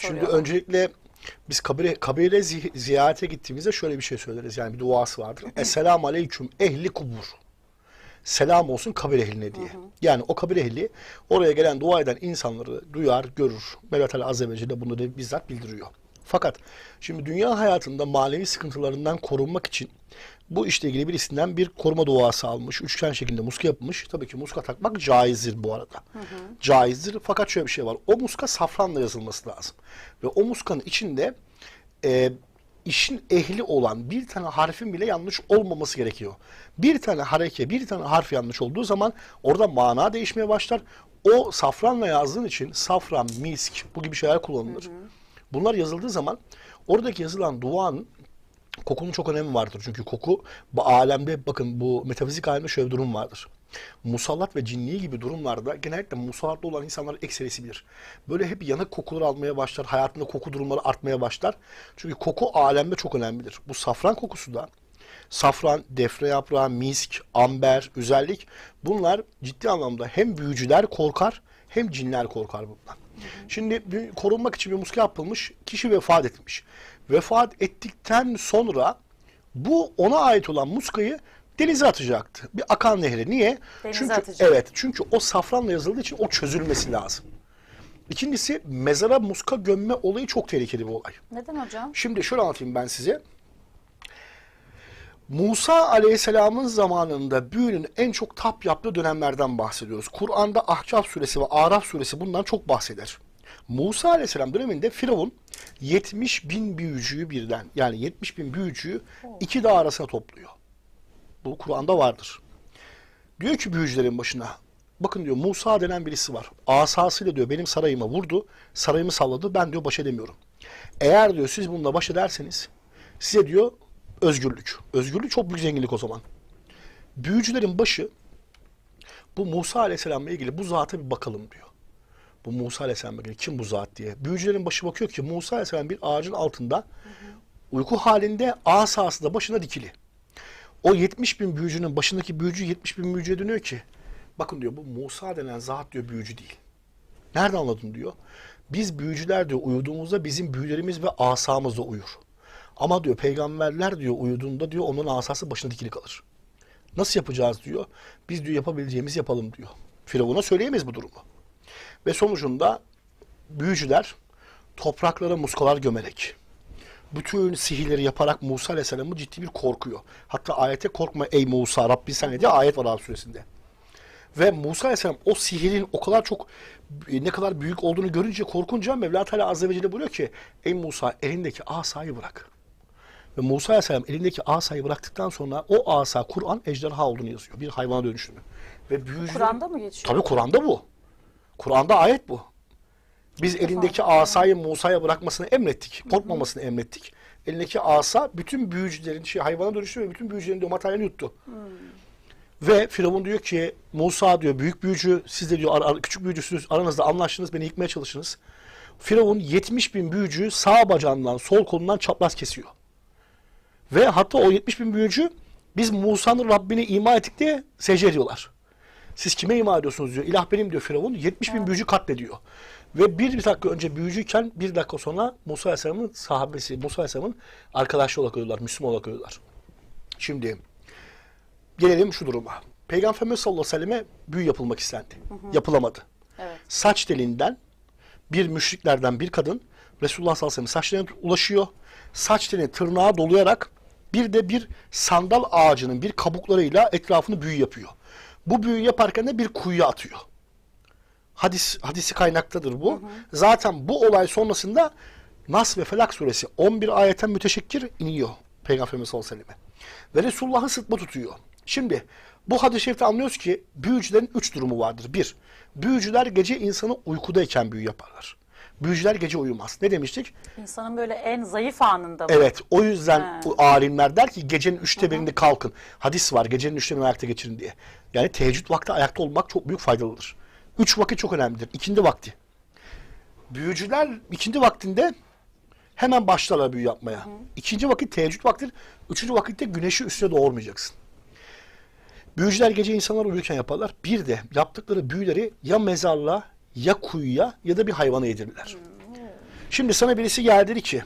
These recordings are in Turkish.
Şimdi öncelikle biz kabire, kabire zi- ziyarete gittiğimizde şöyle bir şey söyleriz. Yani bir duası vardır. Esselamu aleyküm ehli kubur. Selam olsun kabir ehline diye. Yani o kabir ehli oraya gelen dua eden insanları duyar, görür. Mevlat Ali Azze ve Celle bunları bizzat bildiriyor. Fakat şimdi dünya hayatında manevi sıkıntılarından korunmak için bu işle ilgili birisinden bir koruma duası almış. Üçgen şeklinde muska yapmış. Tabii ki muska takmak caizdir bu arada. Caizdir. Fakat şöyle bir şey var. O muska safranla yazılması lazım. Ve o muskanın içinde e, işin ehli olan bir tane harfin bile yanlış olmaması gerekiyor. Bir tane hareke, bir tane harf yanlış olduğu zaman orada mana değişmeye başlar. O safranla yazdığın için safran, misk bu gibi şeyler kullanılır. Bunlar yazıldığı zaman oradaki yazılan duanın kokunun çok önemi vardır. Çünkü koku alemde bakın bu metafizik alemde şöyle bir durum vardır. Musallat ve cinni gibi durumlarda genellikle musallatlı olan insanlar ekserisi bilir. Böyle hep yanık kokular almaya başlar. Hayatında koku durumları artmaya başlar. Çünkü koku alemde çok önemlidir. Bu safran kokusu da safran, defne yaprağı, misk, amber, özellik bunlar ciddi anlamda hem büyücüler korkar hem cinler korkar bundan. Şimdi bir, korunmak için bir muska yapılmış, kişi vefat etmiş. Vefat ettikten sonra bu ona ait olan muskayı denize atacaktı. Bir akan nehre. Niye? Denize çünkü atacak. evet, çünkü o safranla yazıldığı için o çözülmesi lazım. İkincisi mezara muska gömme olayı çok tehlikeli bir olay. Neden hocam? Şimdi şöyle anlatayım ben size. Musa Aleyhisselam'ın zamanında büyünün en çok tap yaptığı dönemlerden bahsediyoruz. Kur'an'da Ahkaf suresi ve Araf suresi bundan çok bahseder. Musa Aleyhisselam döneminde Firavun 70 bin büyücüyü birden yani 70 bin büyücüyü iki dağ arasına topluyor. Bu Kur'an'da vardır. Diyor ki büyücülerin başına bakın diyor Musa denen birisi var. Asasıyla diyor benim sarayıma vurdu. Sarayımı salladı. Ben diyor baş edemiyorum. Eğer diyor siz bununla baş ederseniz size diyor özgürlük. Özgürlük çok büyük zenginlik o zaman. Büyücülerin başı bu Musa Aleyhisselam'la ilgili bu zata bir bakalım diyor. Bu Musa Aleyhisselam'la ilgili kim bu zat diye. Büyücülerin başı bakıyor ki Musa Aleyhisselam bir ağacın altında uyku halinde asası da başına dikili. O 70 bin büyücünün başındaki büyücü 70 bin büyücüye dönüyor ki bakın diyor bu Musa denen zat diyor büyücü değil. Nereden anladın diyor. Biz büyücüler diyor uyuduğumuzda bizim büyülerimiz ve asamız da uyur. Ama diyor peygamberler diyor uyuduğunda diyor onun asası başına dikili kalır. Nasıl yapacağız diyor. Biz diyor yapabileceğimizi yapalım diyor. Firavun'a söyleyemeyiz bu durumu. Ve sonucunda büyücüler topraklara muskalar gömerek bütün sihirleri yaparak Musa Aleyhisselam'ı ciddi bir korkuyor. Hatta ayete korkma ey Musa Rabbin sen diye ayet var Arap suresinde. Ve Musa Aleyhisselam o sihirin o kadar çok ne kadar büyük olduğunu görünce korkunca Mevla Teala Azze ve Celle buyuruyor ki ey Musa elindeki asayı bırak. Ve Musa Aleyhisselam elindeki asayı bıraktıktan sonra o asa Kur'an ejderha olduğunu yazıyor. Bir hayvana dönüşümü. Ve büyücü Kur'an'da mı geçiyor? Tabii Kur'an'da bu. Kur'an'da ayet bu. Biz elindeki asayı Musa'ya bırakmasını emrettik. Korkmamasını emrettik. Elindeki asa bütün büyücülerin şey hayvana dönüştü ve bütün büyücülerin diyor materyalini yuttu. Ve Firavun diyor ki Musa diyor büyük büyücü siz de diyor ar- ar- küçük büyücüsünüz aranızda anlaştınız beni yıkmaya çalıştınız. Firavun 70 bin büyücüyü sağ bacağından sol kolundan çapraz kesiyor. Ve hatta o 70 bin büyücü biz Musa'nın Rabbini ima ettik diye secde ediyorlar. Siz kime ima ediyorsunuz diyor. İlah benim diyor Firavun. 70 bin büyücü katlediyor. Ve bir, dakika önce büyücüyken bir dakika sonra Musa Aleyhisselam'ın sahabesi, Musa Aleyhisselam'ın arkadaşı olarak ölüyorlar. Müslüman olarak ölüyorlar. Şimdi gelelim şu duruma. Peygamber Efendimiz sallallahu aleyhi ve selleme büyü yapılmak istendi. Yapılamadı. Evet. Saç telinden bir müşriklerden bir kadın Resulullah sallallahu aleyhi ve sellem saçlarına ulaşıyor. Saç telini tırnağa dolayarak bir de bir sandal ağacının bir kabuklarıyla etrafını büyü yapıyor. Bu büyü yaparken de bir kuyuya atıyor. Hadis hadisi kaynaktadır bu. Zaten bu olay sonrasında Nas ve Felak suresi 11 ayetten müteşekkir iniyor Peygamberimiz sallallahu aleyhi ve selleme. Ve Resulullah'ı sıtma tutuyor. Şimdi bu hadis-i şerifte anlıyoruz ki büyücülerin üç durumu vardır. Bir, büyücüler gece insanı uykudayken büyü yaparlar. Büyücüler gece uyumaz. Ne demiştik? İnsanın böyle en zayıf anında mı? Evet o yüzden Ha. bu alimler der ki gecenin üçte birinde kalkın. Hadis var gecenin üçte birini ayakta geçirin diye. Yani teheccüd vakti ayakta olmak çok büyük faydalıdır. Üç vakit çok önemlidir. İkindi vakti. Büyücüler ikindi vaktinde hemen başlarlar büyü yapmaya. İkinci vakit teheccüd vaktidir. Üçüncü vakitte güneşi üstüne doğurmayacaksın. Büyücüler gece insanlar uyurken yaparlar. Bir de yaptıkları büyüleri ya mezarlığa ya kuyuya ya da bir hayvana yedirirler. Şimdi sana birisi geldi dedi ki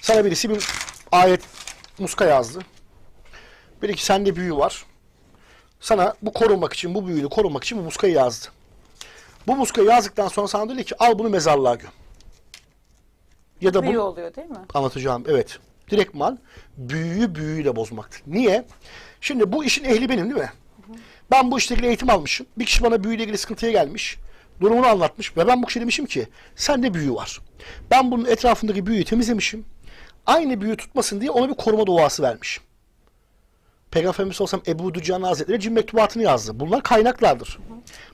sana birisi bir ayet muska yazdı. Dedi ki sende büyü var. Sana bu korunmak için, bu büyüyü korunmak için bu muskayı yazdı. Bu muskayı yazdıktan sonra sana dedi ki al bunu mezarlığa göm. Ya da Büyü bunu oluyor değil mi? anlatacağım. Evet. Direktman büyüyü büyüyle bozmaktır. Niye? Şimdi bu işin ehli benim değil mi? Ben bu işle ilgili eğitim almışım. Bir kişi bana büyüyle ilgili sıkıntıya gelmiş. Durumunu anlatmış ve ben bu kişiye demişim ki sende büyü var. Ben bunun etrafındaki büyüyü temizlemişim. Aynı büyü tutmasın diye ona bir koruma duası vermişim. Peygamber Efendimiz olsam Ebu Ducan Hazretleri cin mektubatını yazdı. Bunlar kaynaklardır.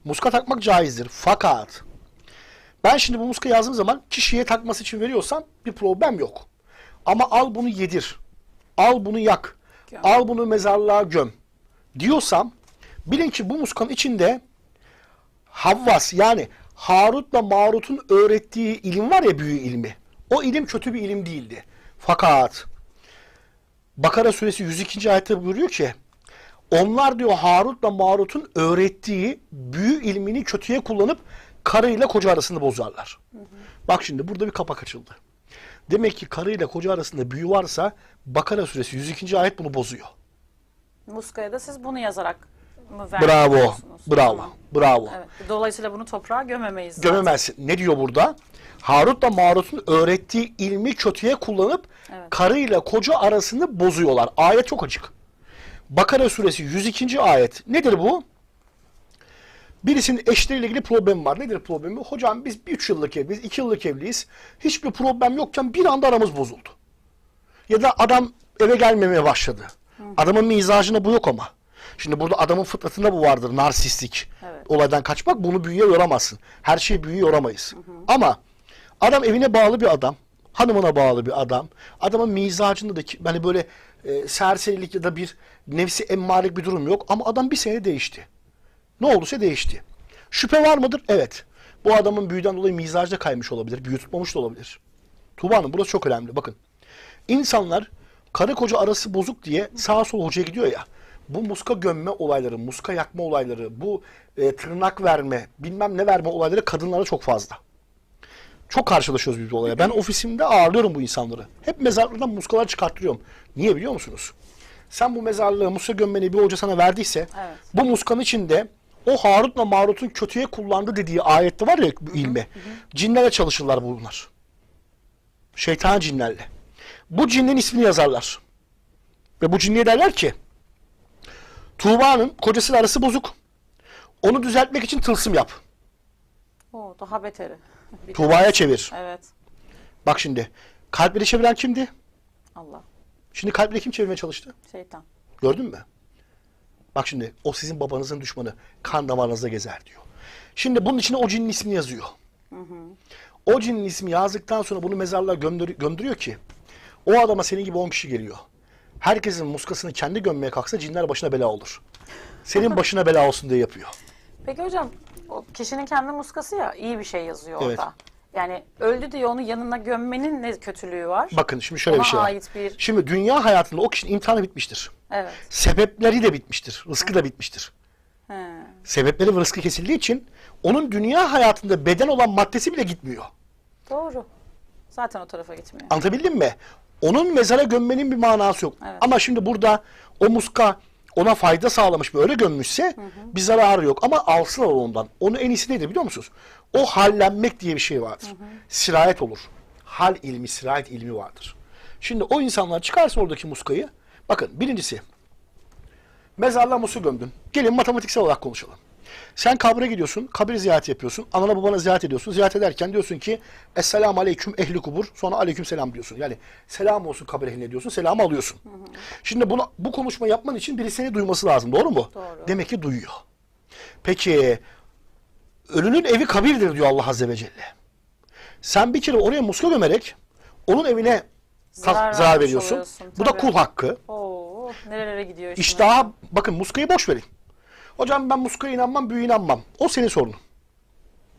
Muska takmak caizdir. Fakat ben şimdi bu muska yazdığım zaman kişiye takması için veriyorsam bir problem yok. Ama al bunu yedir. Al bunu yak. Al bunu mezarlığa göm. Diyorsam bilin ki bu muskanın içinde Havvas yani Harut'la Marut'un öğrettiği ilim var ya büyü ilmi. O ilim kötü bir ilim değildi. Fakat Bakara suresi 102. ayette buyuruyor ki onlar diyor Harut'la Marut'un öğrettiği büyü ilmini kötüye kullanıp karıyla koca arasında bozarlar. Bak şimdi burada bir kapak açıldı. Demek ki karıyla koca arasında büyü varsa Bakara suresi 102. ayet bunu bozuyor. Muskaya da siz bunu yazarak mı Bravo. Bravo. Tamam. Bravo. Evet. Dolayısıyla bunu toprağa gömemeyiz. zaten. Gömemezsin. Ne diyor burada? Harut'la Marut'un öğrettiği ilmi kötüye kullanıp Evet. karıyla koca arasını bozuyorlar. Ayet çok açık. Bakara suresi 102. ayet. Nedir bu? Birisinin eşleriyle ilgili problemi var. Nedir problemi? Hocam biz 3 yıllık evliyiz, 2 yıllık evliyiz. Hiçbir problem yokken bir anda aramız bozuldu. Ya da adam eve gelmemeye başladı. Adamın mizacında bu yok ama. Şimdi burada adamın fıtratında bu vardır. Narsistik. Evet. Olaydan kaçmak bunu büyüye yoramazsın. Her şeyi büyüye yoramayız. Ama adam evine bağlı bir adam. Hanımına bağlı bir adam. Adamın mizacında da hani böyle e, serserilik ya da bir nefsi emmarelik bir durum yok. Ama adam bir sene değişti. Ne olduysa değişti. Şüphe var mıdır? Evet. Bu adamın büyüden dolayı mizacda kaymış olabilir. Büyü tutmamış da olabilir. Tuğba Hanım burası çok önemli. Bakın. İnsanlar karı koca arası bozuk diye sağa sola hocaya gidiyor ya. Bu muska gömme olayları, muska yakma olayları, bu e, tırnak verme, bilmem ne verme olayları kadınlara çok fazla. Çok karşılaşıyoruz biz bu olaya. Ben ofisimde ağırlıyorum bu insanları. Hep mezarlardan muskalar çıkarttırıyorum. Niye biliyor musunuz? Sen bu mezarlığı muska gömmeni bir hoca sana verdiyse Evet. bu muskanın içinde o Harut'la Marut'un kötüye kullandı dediği ayette var ya bu ilmi. Cinlerle çalışırlar bunlar. Şeytan cinlerle. Bu cinin ismini yazarlar. Ve bu cinliye derler ki Tuğba'nın kocasıyla arası bozuk. Onu düzeltmek için tılsım yap. Oo, daha beteri. Bir- Tuğba'ya çevir. Evet. Bak şimdi. Kalpleri çeviren kimdi? Allah. Şimdi kalpleri kim çevirmeye çalıştı? Şeytan. Gördün mü? Bak şimdi o sizin babanızın düşmanı kan damarınızda gezer diyor. Şimdi bunun içine o cinin ismini yazıyor. O cinin ismi yazdıktan sonra bunu mezarlığa gönder gönderiyor ki o adama senin gibi 10 kişi geliyor. Herkesin muskasını kendi gömmeye kalksa cinler başına bela olur. Senin başına bela olsun diye yapıyor. Peki hocam o kişinin kendi muskası ya iyi bir şey yazıyor Evet. orada. Yani öldü diye onu yanına gömmenin ne kötülüğü var? Bakın şimdi şöyle Ona bir şey var. ait bir- Şimdi dünya hayatında o kişinin imtihanı bitmiştir. Evet. Sebepleri de bitmiştir. Rızkı da bitmiştir. He. Sebepleri ve rızkı kesildiği için onun dünya hayatında beden olan maddesi bile gitmiyor. Doğru. Zaten o tarafa gitmiyor. Anlatabildim mi? Onun mezara gömmenin bir manası yok. Evet. Ama şimdi burada o muska ona fayda sağlamış böyle gömmüşse bir zararı yok. Ama alsın ondan. Onun en iyisi nedir biliyor musunuz? O hallenmek diye bir şey vardır. Sirayet olur. Hal ilmi, sirayet ilmi vardır. Şimdi o insanlar çıkarsa oradaki muskayı bakın birincisi mezarlığa musu gömdün. Gelin matematiksel olarak konuşalım. Sen kabre gidiyorsun, kabir ziyareti yapıyorsun. Anana babana ziyaret ediyorsun. Ziyaret ederken diyorsun ki Esselamu aleyküm ehli kubur. Sonra aleyküm selam diyorsun. Yani selam olsun kabir ehline diyorsun. Selamı alıyorsun. Şimdi bunu, bu konuşma yapman için biri seni duyması lazım. Doğru mu? Doğru. Demek ki duyuyor. Peki ölünün evi kabirdir diyor Allah Azze ve Celle. Sen bir kere oraya muska gömerek onun evine zarar, Zarar veriyorsun. Bu da kul hakkı. Oo, nerelere gidiyor İşte daha bakın muskayı boş verin. Hocam ben muskaya inanmam, büyüye inanmam. O senin sorunun.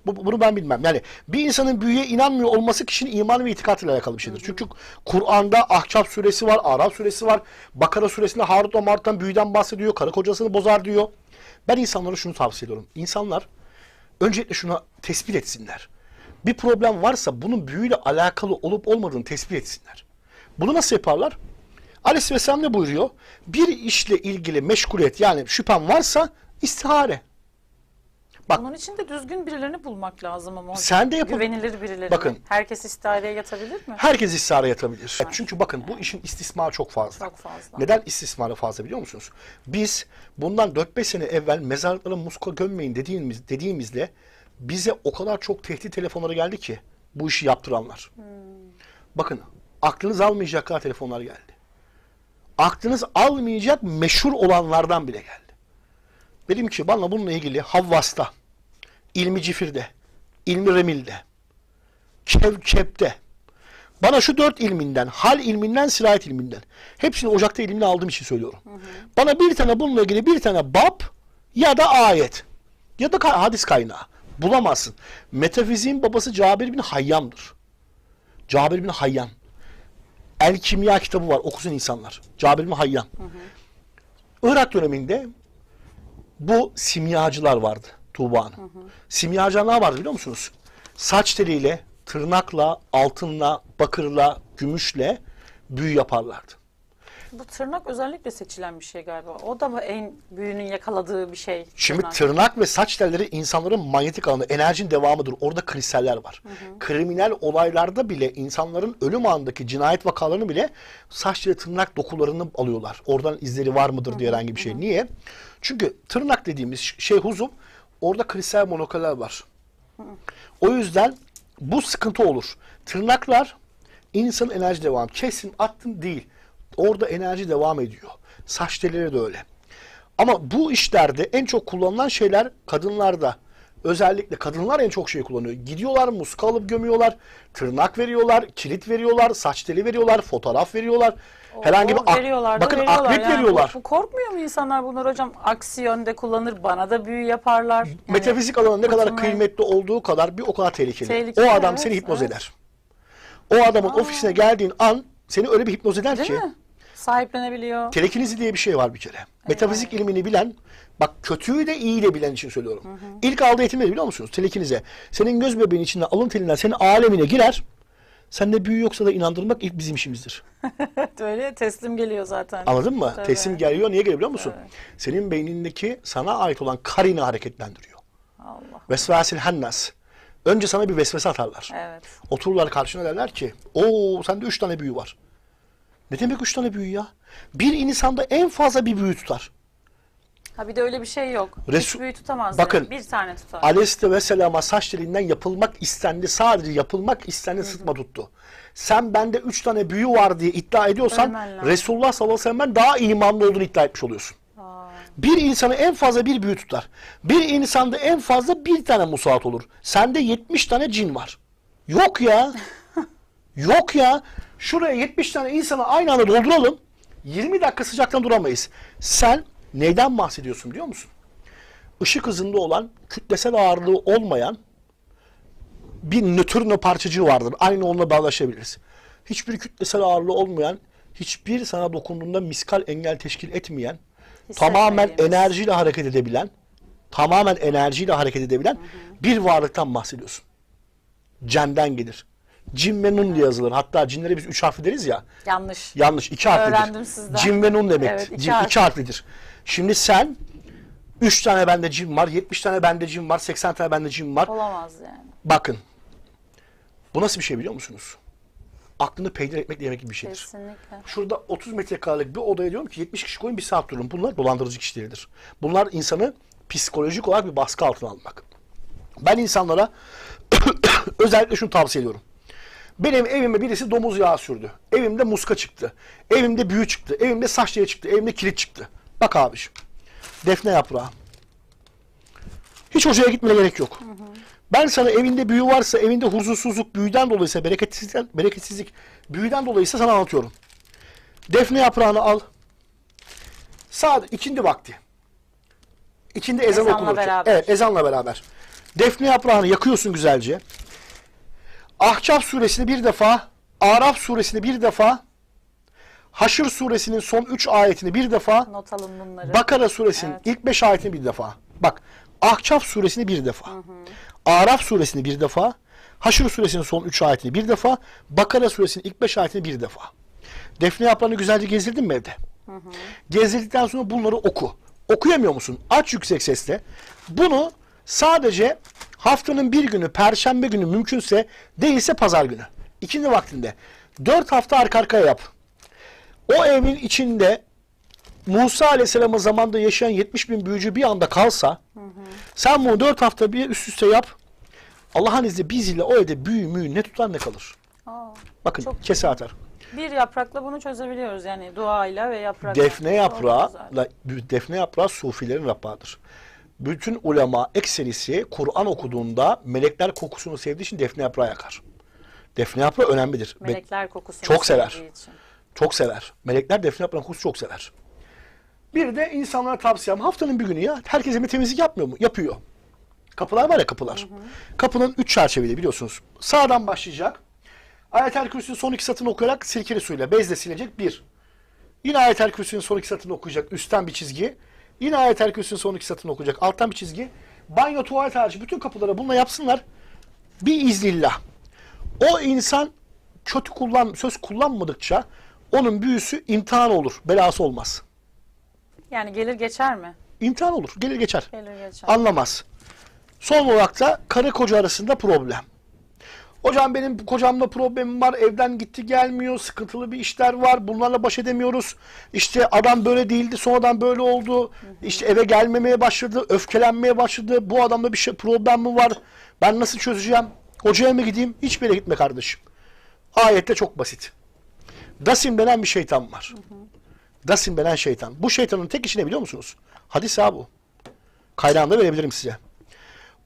Bu, bunu ben bilmem. Yani bir insanın büyüye inanmıyor olması kişinin imanı ve itikadıyla alakalı bir şeydir. Çünkü Kur'an'da Ahkaf suresi var, Araf suresi var. Bakara suresinde Harut ve Marut'tan büyüden bahsediyor. Karı kocasını bozar diyor. Ben insanlara şunu tavsiye ediyorum. İnsanlar öncelikle şunu tespit etsinler. bir problem varsa bunun büyüyle alakalı olup olmadığını tespit etsinler. Bunu nasıl yaparlar? Aleyhisselam ne buyuruyor? Bir işle ilgili meşguliyet yani şüphen varsa istihare. Bak- Bunun için de düzgün birilerini bulmak lazım ama. hocam. Sen de yapın. Güvenilir birileri. Bakın. Herkes istihareye yatabilir mi? Herkes istihare yatabilir. Çünkü bakın bu işin istismarı çok fazla. Çok fazla. Neden istismarı fazla biliyor musunuz? Biz bundan 4-5 sene evvel mezarlıklara muska gömmeyin dediğimiz, dediğimizde bize o kadar çok tehdit telefonları geldi ki bu işi yaptıranlar. Bakın aklınız almayacak kadar telefonlar geldi. Aklınız almayacak meşhur olanlardan bile geldi. Dedim ki bana bununla ilgili Havvas'ta, İlmi Cifir'de, İlmi Remil'de, Kevkep'te, bana şu dört ilminden, hal ilminden, sirayet ilminden. Hepsini ocakta ilmini aldığım için söylüyorum. Bana bir tane bununla ilgili bir tane bab ya da ayet ya da hadis kaynağı bulamazsın. Metafiziğin babası Cabir bin Hayyan'dır. Cabir bin Hayyan. El Kimya kitabı var okusun insanlar. Cabir bin Hayyan. Irak döneminde bu simyacılar vardı Tuğba Hanım. Simyacılar ne vardı biliyor musunuz? Saç teliyle, tırnakla, altınla, bakırla, gümüşle büyü yaparlardı. Bu tırnak özellikle seçilen bir şey galiba. O da mı en büyüğünün yakaladığı bir şey? Şimdi tırnak? tırnak ve saç telleri insanların manyetik alanı, enerjinin devamıdır. Orada kristaller var. Kriminal olaylarda bile insanların ölüm anındaki cinayet vakalarını bile saç ve tırnak dokularını alıyorlar. Oradan izleri var mıdır diye herhangi bir şey. Niye? Çünkü tırnak dediğimiz şey huzum orada kristal monokaller var. O yüzden bu sıkıntı olur. Tırnaklar insanın enerji devamı. Kesin attın değil. Orada enerji devam ediyor. Saç telleri de öyle. Ama bu işlerde en çok kullanılan şeyler kadınlarda. Özellikle kadınlar en çok şey kullanıyor. Gidiyorlar muska alıp gömüyorlar, tırnak veriyorlar, kilit veriyorlar, saç teli veriyorlar, fotoğraf veriyorlar. Herhangi bir ak- veriyorlar da bakın veriyorlar. akrep Yani veriyorlar. Bu, korkmuyor mu insanlar bunlar hocam? Aksi yönde kullanır, bana da büyü yaparlar. Yani Metafizik alanı ne kadar kıymetli olduğu kadar bir o kadar tehlikeli. Tehlikeli, o adam evet, seni hipnoz evet. eder. O adamın ofisine geldiğin an seni öyle bir hipnoz eder Değil ki mi? Sahiplenebiliyor. telekinizi diye bir şey var bir kere. Metafizik ilmini bilen, bak kötüyü de iyi de bilen için söylüyorum. İlk aldığı eğitim ne biliyor musunuz? Telekinize. Senin göz bebeğin içinden alın telinden senin alemine girer. Sende büyü yoksa da inandırmak ilk bizim işimizdir. Öyle teslim geliyor zaten. Anladın mı? Tabii. Teslim geliyor. Niye geliyor biliyor musun? Senin beynindeki sana ait olan karini hareketlendiriyor. Allah. Vesvesil hennas. Önce sana bir vesvese atarlar. Evet. Otururlar karşına derler ki o sende üç tane büyü var. Ne demek üç tane büyü ya? Bir insanda en fazla bir büyü tutar. Ha bir de öyle bir şey yok. Resul- Hiç büyü tutamaz. Bakın, yani. Bir tane tutar. Aleyhisselatü Vesselam'a saç telinden yapılmak istendi. Sadece yapılmak istendi sıtma tuttu. Sen bende üç tane büyü var diye iddia ediyorsan Ölmen lazım. Resulullah sallallahu aleyhi ve sellem'den daha imanlı olduğunu iddia etmiş oluyorsun. Bir insanı en fazla bir büyü tutar. Bir insanda en fazla bir tane musallat olur. Sende 70 tane cin var. Yok ya. Yok ya. Şuraya 70 tane insanı aynı anda dolduralım. 20 dakika sıcaktan duramayız. Sen neyden bahsediyorsun biliyor musun? Işık hızında olan, kütlesel ağırlığı olmayan bir nötrino parçacığı vardır. Aynı onunla bağlaşabiliriz. Hiçbir kütlesel ağırlığı olmayan, hiçbir sana dokunduğunda miskal engel teşkil etmeyen, tamamen enerjiyle hareket edebilen, tamamen enerjiyle hareket edebilen bir varlıktan bahsediyorsun. Cenden gelir. Cin ve nun diye yazılır. Hatta cinlere biz üç harfli deriz ya. Yanlış. Yanlış. iki harflidir. Öğrendim sizden. Cin ve nun demek. Evet, iki cin, harf. iki harflidir. Şimdi sen 3 tane bende cin var, 70 tane bende cin var, 80 tane bende cin var. Olamaz yani. Bakın. Bu nasıl bir şey biliyor musunuz? Aklını peynir ekmekle yemek gibi bir şeydir. Kesinlikle. Şurada 30 metrekarelik bir odaya diyorum ki 70 kişi koyun bir saat durun. Bunlar dolandırıcı kişileridir. Bunlar insanı psikolojik olarak bir baskı altına almak. Ben insanlara özellikle şunu tavsiye ediyorum. Benim evime birisi domuz yağı sürdü. Evimde muska çıktı. Evimde büyü çıktı. Evimde saç teli çıktı. Evimde kilit çıktı. Bak abiciğim. Defne yaprağı. Hiç hocaya gitmene gerek yok. Ben sana evinde büyü varsa, evinde huzursuzluk büyüden dolayıysa, bereketsizlik, bereketsizlik büyüden dolayıysa sana anlatıyorum. Defne yaprağını al. Sadece ikindi vakti. İkindi ezan beraber. Evet, ezanla beraber. Defne yaprağını yakıyorsun güzelce. Ahkaf suresini bir defa, Araf suresini bir defa, Haşr suresinin son üç ayetini bir defa, Not alın bunları. Bakara suresinin Evet. ilk beş ayetini bir defa. Bak, Ahkaf suresini bir defa. Araf suresini bir defa, Haşr suresinin son 3 ayetini bir defa, Bakara suresinin ilk 5 ayetini bir defa. Defne yaprağını güzelce gezdirdin mi evde? Gezdirdikten sonra bunları oku. Okuyamıyor musun? Aç yüksek sesle. Bunu sadece haftanın bir günü, perşembe günü mümkünse değilse pazar günü. İkindi vaktinde. Dört hafta arka arkaya yap. O evin içinde Musa Aleyhisselam'ın zamanında yaşayan 70 bin büyücü bir anda kalsa sen bunu 4 hafta bir üst üste yap. Allah'ın izniyle biz ile o evde büyü müyü ne tutar ne kalır. Aa, Bakın kese atar. bir yaprakla bunu çözebiliyoruz yani duayla ve yaprakla. Defne Çok yaprağı, güzel. defne yaprağı sufilerin rapağıdır. Bütün ulema ekserisi Kur'an okuduğunda melekler kokusunu sevdiği için defne yaprağı yakar. Defne yaprağı önemlidir. Melekler kokusunu Çok sever. için. Çok sever. Melekler defne yaprağının kokusu çok sever. Bir de insanlara tavsiyem haftanın bir günü ya herkes bir temizlik yapmıyor mu? Yapıyor. Kapılar var ya kapılar. Kapının üç çerçeveli biliyorsunuz. Sağdan başlayacak. Ayet-el Kürsü'nün son iki satını okuyarak sirkeli suyla bezle silecek bir. Yine Ayet-el Kürsü'nün son iki satını okuyacak üstten bir çizgi. Yine Ayet-el Kürsü'nün son iki satını okuyacak alttan bir çizgi. Banyo, tuvalet harici bütün kapılara bununla yapsınlar. Bir iznillah. O insan kötü kullan, söz kullanmadıkça onun büyüsü imtihan olur. Belası olmaz. Yani gelir geçer mi? İmtihan olur. Gelir geçer. Gelir geçer. Anlamaz. Son olarak da karı koca arasında problem. Hocam benim kocamla problemim var. Evden gitti gelmiyor. Sıkıntılı bir işler var. Bunlarla baş edemiyoruz. İşte adam böyle değildi. Sonradan böyle oldu. İşte eve gelmemeye başladı. Öfkelenmeye başladı. Bu adamda bir şey problem mi var? Ben nasıl çözeceğim? Hocaya mı gideyim? Hiçbir yere gitme kardeşim. Ayette çok basit. Dasim denen bir şeytan var. Dasim denen şeytan. Bu şeytanın tek işi ne biliyor musunuz? Hadis ha bu. Kaynağını verebilirim size.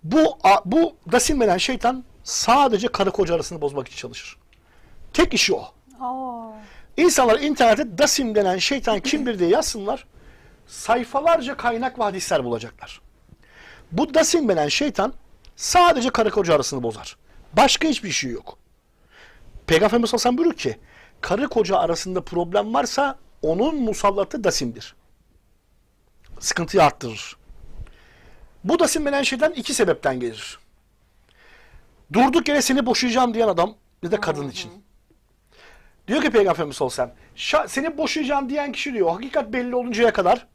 Bu bu Dasim denen şeytan sadece karı koca arasını bozmak için çalışır. Tek işi o. Aa, İnsanlar internette Dasim denen şeytan kimdir diye yazsınlar. Sayfalarca kaynak ve hadisler bulacaklar. Bu Dasim denen şeytan sadece karı koca arasını bozar. Başka hiçbir şey yok. Peygamberimiz sellem buyuruyor ki karı koca arasında problem varsa onun musallatı Dasim'dir. Sıkıntıyı arttırır. Bu Dasim denen şeytan iki sebepten gelir. Durduk yere seni boşayacağım diyen adam bir de kadın için. Diyor ki Peygamberimiz "Şa- seni boşayacağım diyen kişi diyor hakikat belli oluncaya kadar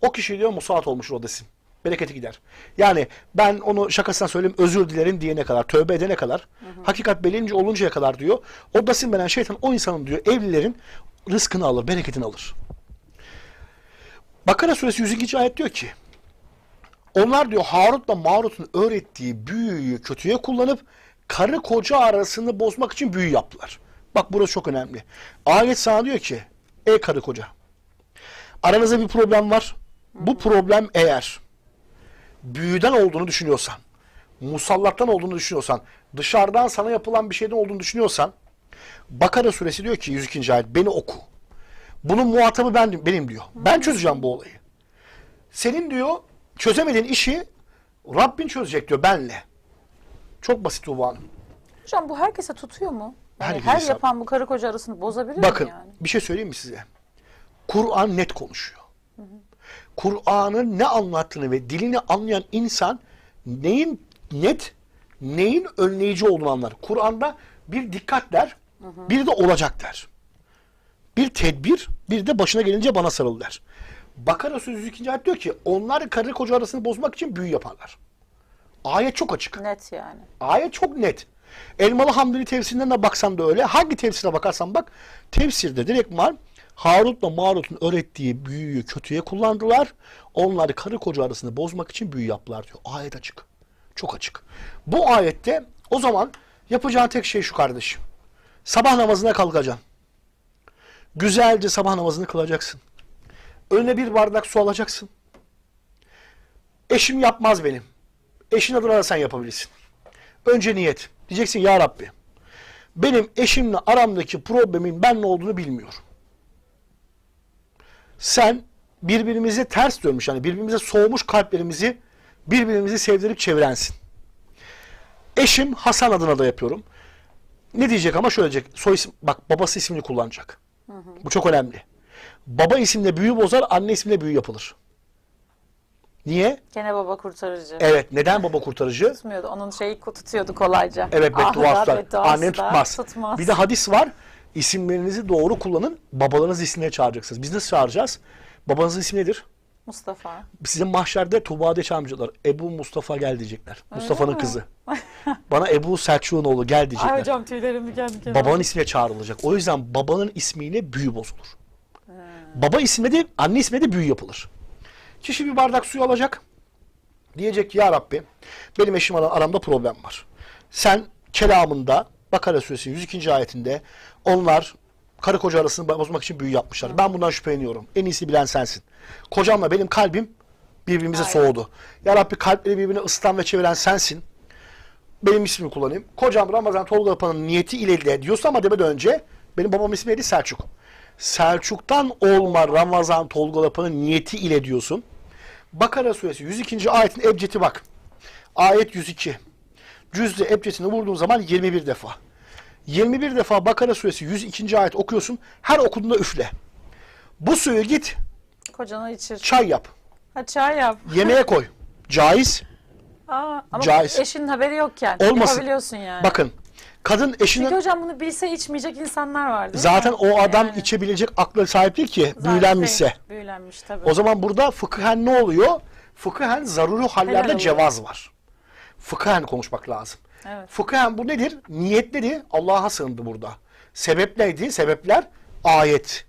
o kişi diyor musallat olmuştur o desin. Bereketi gider. Yani ben onu şakasına söyleyeyim özür dilerim diyene kadar, tövbe edene kadar, hakikat belli oluncaya kadar diyor. O dasim veren şeytan o insanın diyor evlilerin rızkını alır, bereketini alır. Bakara suresi 102. ayet diyor ki onlar diyor Harut'la Marut'un öğrettiği büyüyü kötüye kullanıp karı koca arasını bozmak için büyü yaptılar. Bak burası çok önemli. Ayet sana diyor ki ey karı koca aranızda bir problem var. Bu problem eğer büyüden olduğunu düşünüyorsan, musallattan olduğunu düşünüyorsan, dışarıdan sana yapılan bir şeyden olduğunu düşünüyorsan Bakara suresi diyor ki 102. ayet beni oku. Bunun muhatabı ben, benim diyor. Ben çözeceğim bu olayı. Senin diyor çözemediğin işi Rabbin çözecek diyor benle. Çok basit Tuğba Hanım. hocam bu herkese tutuyor mu? Yani her sar- yapan bu karı koca arasını bozabilir Bakın mi yani? bir şey söyleyeyim mi size? Kur'an net konuşuyor. Kur'an'ın ne anlattığını ve dilini anlayan insan neyin net, neyin önleyici olduğunu anlar. Kur'an'da bir dikkat der, bir de olacak der. Bir tedbir, bir de başına gelince bana sarıl der. Bakara Suresi 102. ayet diyor ki onlar karı koca arasını bozmak için büyü yaparlar. Ayet çok açık. Net yani. Ayet çok net. Elmalı Hamduni tefsirinden de baksan da öyle. Hangi tefsire bakarsan bak tefsirde direkt var. Harut'la Marut'un öğrettiği büyüyü kötüye kullandılar. Onları karı koca arasında bozmak için büyü yaptılar diyor. Ayet açık. Çok açık. Bu ayette o zaman yapacağın tek şey şu kardeşim. Sabah namazına kalkacaksın. Güzelce sabah namazını kılacaksın. Önüne bir bardak su alacaksın. Eşim yapmaz benim. Eşin adına da sen yapabilirsin. Önce niyet. Diyeceksin ya Rabbi. Benim eşimle aramdaki problemin ben ne olduğunu bilmiyorum. Sen birbirimize ters dönmüş yani birbirimize soğumuş kalplerimizi birbirimizi sevdirip çevirensin. Eşim Hasan adına da yapıyorum. Ne diyecek ama şöyle diyecek. Soy isim, bak babası ismini kullanacak. Bu çok önemli. Baba isimle büyü bozar, anne isimle büyü yapılır. Niye? Gene baba kurtarıcı. Evet. Neden baba kurtarıcı? Tutmuyordu. Onun şeyi tutuyordu kolayca. Evet bedduası Ah, da tutmaz. tutmaz. Bir de hadis var. İsimlerinizi doğru kullanın. Babalarınız ismine çağıracaksınız. Biz nasıl çağıracağız? Babanızın ismi nedir? Mustafa. Sizin mahşerde Tuğba diye çağırmayacaklar. Ebu Mustafa gel diyecekler. Mustafa'nın kızı. Bana Ebu Selçuk'un oğlu gel diyecekler. Ay hocam tüylerim diken diken. Babanın ismine çağrılacak. O yüzden babanın ismiyle büyü bozulur. Baba ismine de anne ismine de büyü yapılır. Kişi bir bardak suyu alacak. Diyecek ki ya Rabbi benim eşim ara- aramda problem var. Sen kelamında Bakara suresi 102. ayetinde onlar karı koca arasını bozmak için büyü yapmışlar. Ben bundan şüpheleniyorum. En iyisi bilen sensin. Kocamla benim kalbim birbirimize Aynen. soğudu. Ya Rabbi kalpleri birbirine ısıtan ve çeviren sensin benim ismimi kullanayım. Kocam Ramazan Tolga Yapan'ın niyeti ile diyorsa ama demeden önce benim babamın ismi neydi? Selçuk. Selçuk'tan olma Ramazan Tolga Yapan'ın niyeti ile diyorsun. Bakara suresi 102. ayetin ebcedi bak. Ayet 102. Cüzde ebcedini vurduğun zaman 21 defa. 21 defa Bakara suresi 102. ayet okuyorsun. Her okuduğunda üfle. Bu suyu git Kocana içir. çay yap. Ha çay yap. Yemeğe koy. Caiz. Aa, ama Caiz. eşinin haberi yokken. Olmasın. Yapabiliyorsun yani. Bakın. Kadın eşinin Çünkü hocam bunu bilse içmeyecek insanlar var değil mi? Zaten o adam Yani. içebilecek akla sahip değil ki Zaten büyülenmişse. Büyülenmiş tabii. O zaman burada fıkıhen ne oluyor? Fıkıhen zaruri hallerde cevaz var. Fıkıhen konuşmak lazım. Evet. Fıkıhen bu nedir? Niyet nedir? Allah'a sığındı burada. Sebep neydi? Sebepler ayet.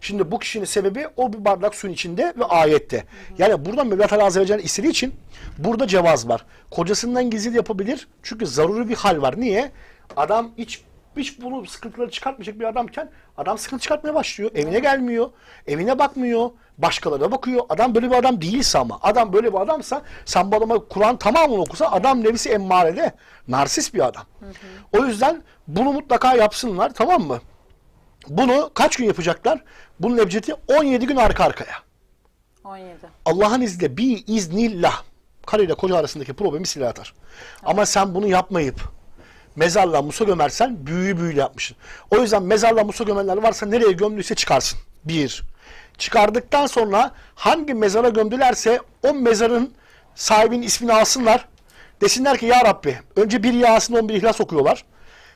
Şimdi bu kişinin sebebi o bir bardak suyun içinde ve ayette. Yani burada Mevla Teala Azze ve Celle istediği için burada cevaz var. Kocasından gizli yapabilir. Çünkü zaruri bir hal var. Niye? Adam hiç hiç bunu sıkıntıları çıkartmayacak bir adamken adam sıkıntı çıkartmaya başlıyor. Evine gelmiyor. Evine bakmıyor. Başkalarına bakıyor. Adam böyle bir adam değilse ama. Adam böyle bir adamsa sen bu adama Kur'an tamamını okusa adam nefsi emmarede. Narsist bir adam. O yüzden bunu mutlaka yapsınlar tamam mı? Bunu kaç gün yapacaklar? Bunun ebcedi 17 gün arka arkaya. 17. Allah'ın izniyle bir iznillah karı ile koca arasındaki problemi silah atar. Ama sen bunu yapmayıp mezarla musa gömersen büyüyü büyüyle yapmışsın. O yüzden mezarla musa gömenler varsa nereye gömdüyse çıkarsın. Bir. Çıkardıktan sonra hangi mezara gömdülerse o mezarın sahibinin ismini alsınlar. Desinler ki ya Rabbi önce bir Yasin 11 ihlas okuyorlar.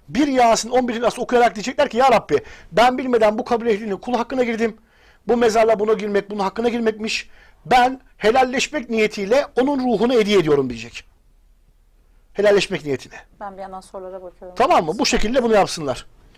Bir Yasin 11 ihlas okuyarak diyecekler ki ya Rabbi ben bilmeden bu kabir ehlinin kul hakkına girdim. Bu mezarla buna girmek bunun hakkına girmekmiş. Ben helalleşmek niyetiyle onun ruhunu hediye ediyorum diyecek. Helalleşmek niyetine. Ben bir yandan sorulara bakıyorum. Tamam mı? Bu şekilde bunu yapsınlar.